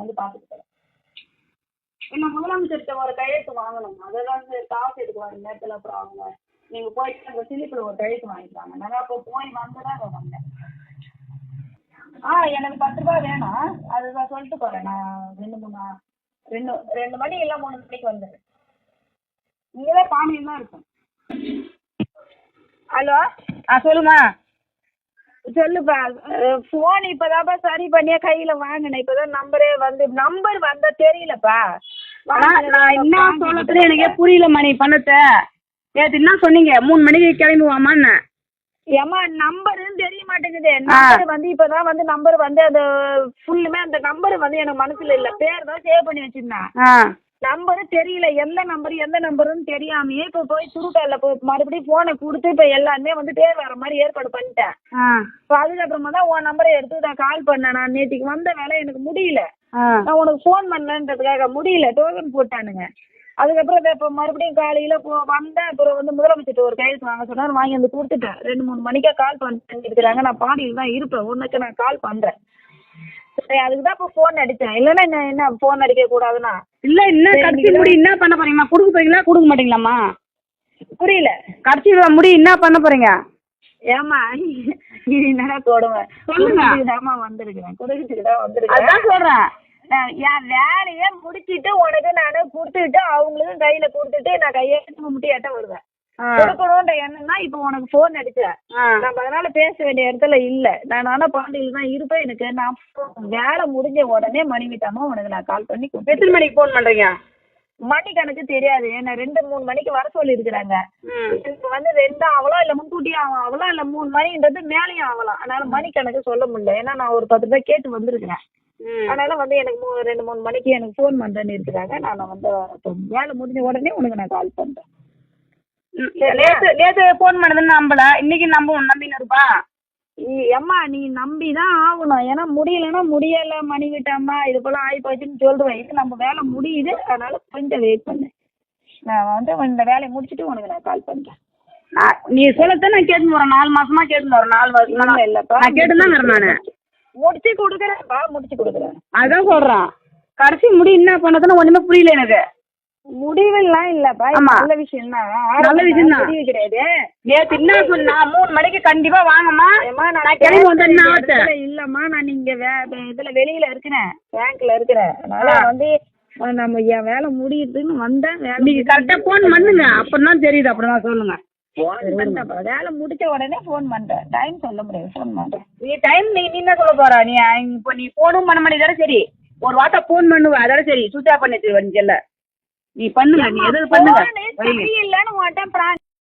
வந்து பார்த்துட்டு என்ன முதலமைச்சர்கிட்ட ஒரு கையெழுத்து வாங்கணும். அதெல்லாம் வந்து காசு எடுக்குவாங்க நேரத்தில் அப்புறம் அவங்க நீங்க போயிட்டு அந்த சிலிப்பில் ஒரு கையெழுத்து வாங்கிக்குவாங்க நான் அப்போ போய் வந்துதான் வந்தேன். ஆ எனக்கு பத்து ரூபா வேணும். அதுதான் சொல்லிட்டு போறேன். நான் ரெண்டு மூணு ரெண்டு ரெண்டு மணி இல்லை மூணு மணிக்கு வந்துடுறேன். இங்கே தான் தான் இருக்கும். ஹலோ? ஆ சொல்லுமா? சொல்லுப்பா. ஃபோன் இப்போதான்ப்பா சரி பண்ணியே கையில் வாங்கினேன். இப்போதான் நம்பரே வந்து நம்பர் வந்தா தெரியலப்பா. நான் நான் என்ன சொல்லத்துன்னு எனக்கே புரியலம்மா நீ பண்ணத நேற்று என்ன சொன்னீங்க? மூணு மணிக்கு கிளம்பி வாமான்னு ஏம்மா நம்பருன்னு தெரிய மாட்டேங்குது. நம்பர் வந்து இப்போதான் வந்து நம்பர் வந்து அது ஃபுல்லுமே அந்த நம்பர் வந்து எனக்கு மனசுல இல்லை. பேர் தான் சேவ் பண்ணி வச்சிருந்தேன். நம்பரு தெரியல. எந்த நம்பர் எந்த நம்பருன்னு தெரியாமையே இப்போ போய் துருக்கல்ல போய் மறுபடியும் ஃபோனை கொடுத்து இப்போ எல்லாருமே வந்து பேர் வர மாதிரி ஏற்பாடு பண்ணிட்டேன். இப்போ அதுக்கப்புறமா தான் உன் நம்பரை எடுத்து நான் கால் பண்ணேன். நான் நேற்றுக்கு வந்த வேலை எனக்கு முடியல. நான் உனக்கு ஃபோன் பண்ணலன்றதுக்காக முடியல. டோக்கன் போட்டானுங்க. அதுக்கப்புறம் இப்போ மறுபடியும் காலையில் போ வந்தேன். அப்புறம் வந்து முதலமைச்சர்கிட்ட ஒரு கையெழுத்து வாங்க சொன்னார். வாங்கி வந்து கொடுத்துட்டேன். ரெண்டு மூணு மணிக்கா கால் பண்ணிட்டு இருக்கிறாங்க. நான் பாடியில் தான் இருப்பேன். உனக்கு நான் கால் பண்ணுறேன் சரி அதுக்கு தான் இப்போ ஃபோன் அடித்தேன் இல்லைன்னா என்ன என்ன ஃபோன் அடிக்க கூடாதுன்னா? இல்ல என்ன கடைசி முடி என்ன பண்ண போறீங்கம்மா கொடுக்க போறீங்களா? கொடுக்க மாட்டீங்களாம்மா? புரியல. கடைசி முடி என்ன பண்ண போறீங்க? ஏமா நீ என்னடா கொடுமை சொல்லுங்க. தாம்மா வந்திருக்கிறேன். கொடுக்கிறதுக்கு தான் வந்திருக்கேன் அதான் சொல்றேன். என் வேலையை முடிச்சிட்டு உனக்கு நான் கொடுத்துட்டு அவங்களுக்கும் கையில கொடுத்துட்டு நான் கையெழுத்து முட்டியாட்ட வருவேன். ஆ. கொடுக்கணுன்ற எண்ணம் தான் இப்போ உனக்கு ஃபோன் அடிச்சேன் நம்ம அதனால பேச வேண்டிய இடத்துல இல்ல. நான் ஆனா பாண்டியில் தான் இருப்பேன். எனக்கு நான் வேலை முடிஞ்ச உடனே மணி விட்டாம உனக்கு நான் கால் பண்ணி எத்தனை மணிக்கு ஃபோன் பண்றீங்க? மணி கணக்கு தெரியாது. ஏன்னா ரெண்டு மூணு மணிக்கு வர சொல்லி இருக்கிறாங்க எனக்கு வந்து ரெண்டு ஆகலாம் இல்ல முன்கூட்டியே ஆகலாம் இல்ல மூணு மணின்றது மேலேயும் ஆகலாம் அதனால மணி கணக்கு சொல்ல முடியல. ஏன்னா நான் ஒரு பத்து ரூபாய் கேட்டு வந்திருக்கிறேன். அதனால வந்து எனக்கு ரெண்டு மூணு மணிக்கு எனக்கு ஃபோன் பண்றேன்னு இருக்கிறாங்க. நான் வந்து வேலை முடிஞ்ச உடனே உனக்கு நான் கால் பண்றேன். நேத்து நேத்து ஃபோன் பண்ணதுன்னு நம்பல. இன்னைக்கு நம்ப நம்பின்னு இருப்பா இ- அம்மா நீ நம்பி தான் ஆகணும். ஏன்னா முடியலன்னா முடியல மணி விட்டாம்மா இது போல ஆகி போச்சுன்னு சொல்லுவேன் இது நம்ம வேலை முடியுது. அதனால கொஞ்சம் வெயிட் பண்ணு. நான் வந்து இந்த வேலையை முடிச்சுட்டு உனக்கு நான் கால் பண்றேன். நான் நீ சொல்லத்தான் நான் கேட்டுன்னு வரேன். நாலு மாசமா கேட்டுன்னு வரேன். நாலு இல்ல, இல்லப்பா. நான் கேட்டு தான் வரேன் நானு. முடிச்சு கொடுக்குறேன்ப்பா முடிச்சு கொடுக்குறேன். அதான் சொல்றேன். கடைசி முடி என்ன பண்ணதுன்னு ஒண்ணுமே புரியல எனக்கு. முடிவெல்லாம் இல்லப்பா. நல்ல விஷயம் தான் நல்ல. முடிவு கிடையாது. நேத்து என்ன சொன்னா மூணு மணிக்கு கண்டிப்பா வாங்கம்மா. நான் கிளம்பி வந்தேன் இல்லம்மா. நான் இங்க இதுல வெளியில இருக்கிறேன். பேங்க்ல இருக்கிறேன். அதனால. வந்து நம்ம என் வேலை முடியுதுன்னு வந்தேன். நீங்க கரெக்டா ஃபோன் பண்ணுங்க. அப்புறம் தான் தெரியுது. அப்புறம் தான் சொல்லுங்க வேலை முடிச்ச உடனே ஃபோன் பண்றேன். டைம் சொல்ல முடியாது. ஃபோன் பண்றேன். நீ டைம் நீ என்ன சொல்ல போற? நீ இப்போ நீ ஃபோனும் பண்ண மாட்டேங்கிறத சரி. ஒரு வாட்டா ஃபோன் பண்ணுவ. அதோட சரி. சுவிச் ஆஃப் பண்ணி வச்சிருவ நீ பண்ணுங்க நீ எது பண்ணுங்க சரியில்லைன்னு உன்கிட்ட